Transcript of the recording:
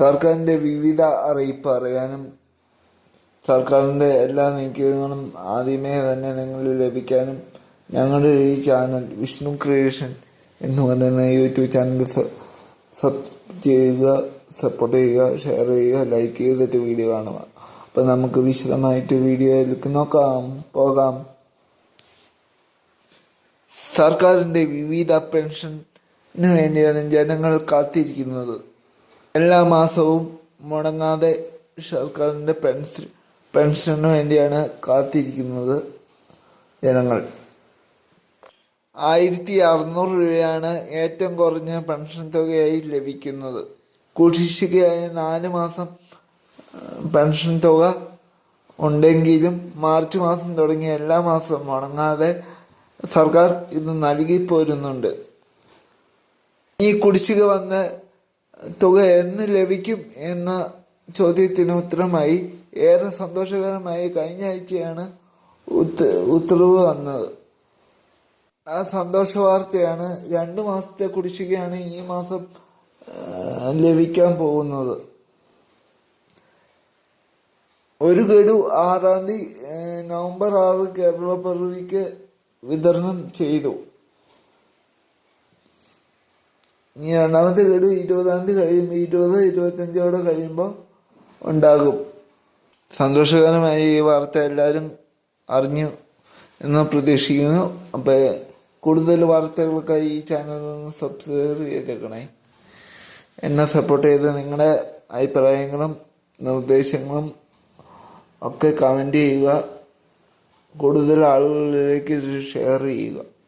സർക്കാരിന്റെ വിവിധ അറിയിപ്പ് അറിയാനും സർക്കാരിന്റെ എല്ലാ നീക്കങ്ങളും ആദ്യമേ തന്നെ നിങ്ങൾ ലഭിക്കാനും ഞങ്ങളുടെ ഈ ചാനൽ വിഷ്ണു ക്രിയേഷൻ എന്ന് പറയുന്ന യൂട്യൂബ് ചാനൽ സബ് ചെയ്യുക സപ്പോർട്ട് ചെയ്യുക ഷെയർ ചെയ്യുക ലൈക്ക് ചെയ്തിട്ട് വീഡിയോ കാണുക. അപ്പം നമുക്ക് വിശദമായിട്ട് വീഡിയോയിലേക്ക് നോക്കാം പോകാം. സർക്കാരിന്റെ വിവിധ പെൻഷന് വേണ്ടിയാണ് ജനങ്ങൾ കാത്തിരിക്കുന്നത്. എല്ലാ മാസവും മുടങ്ങാതെ സർക്കാരിന്റെ പെൻഷൻ പെൻഷന് വേണ്ടിയാണ് കാത്തിരിക്കുന്നത് ജനങ്ങൾ. ആയിരത്തി അറുന്നൂറ് രൂപയാണ് ഏറ്റവും കുറഞ്ഞ പെൻഷൻ തുകയായി ലഭിക്കുന്നത്. കുടിശ്ശികയായ നാല് മാസം പെൻഷൻ തുക ഉണ്ടെങ്കിലും മാർച്ച് മാസം തുടങ്ങിയ എല്ലാ മാസവും മുടങ്ങാതെ സർക്കാർ ഇത് നൽകി പോരുന്നുണ്ട്. ഈ കുടിശ്ശിക വന്ന തുക എന്ന് ലഭിക്കും എന്ന ചോദ്യത്തിന് ഉത്തരമായി. ഏറെ സന്തോഷകരമായി കഴിഞ്ഞ ആഴ്ചയാണ് ഉത്ത ഉത്തരവ് വന്നത്. ആ സന്തോഷ വാർത്തയാണ് രണ്ട് മാസത്തെ കുടിശ്ശികയാണ് ഈ മാസം ലഭിക്കാൻ പോകുന്നത്. ഒരു ഗഡു ആറാം തീയതി നവംബർ ആറ് കേരള പിറവിക്ക് വിതരണം ചെയ്തു. ഇനി രണ്ടാമത്തെ ഗഡു ഇരുപതാം തീയതി കഴിയുമ്പോൾ ഇരുപത് ഇരുപത്തഞ്ചോടെ കഴിയുമ്പോൾ ഉണ്ടാകും. സന്തോഷകരമായി ഈ വാർത്ത എല്ലാവരും അറിഞ്ഞു എന്ന് പ്രതീക്ഷിക്കുന്നു. അപ്പോൾ കൂടുതൽ വാർത്തകൾക്കായി ഈ ചാനൽ ഒന്ന് സബ്സ്ക്രൈബ് ചെയ്തേക്കണേ. എന്നെ സപ്പോർട്ട് ചെയ്ത് നിങ്ങളുടെ അഭിപ്രായങ്ങളും നിർദ്ദേശങ്ങളും ഒക്കെ കമന്റ് ചെയ്യുക. കൂടുതൽ ആളുകളിലേക്ക് ഷെയർ ചെയ്യുക.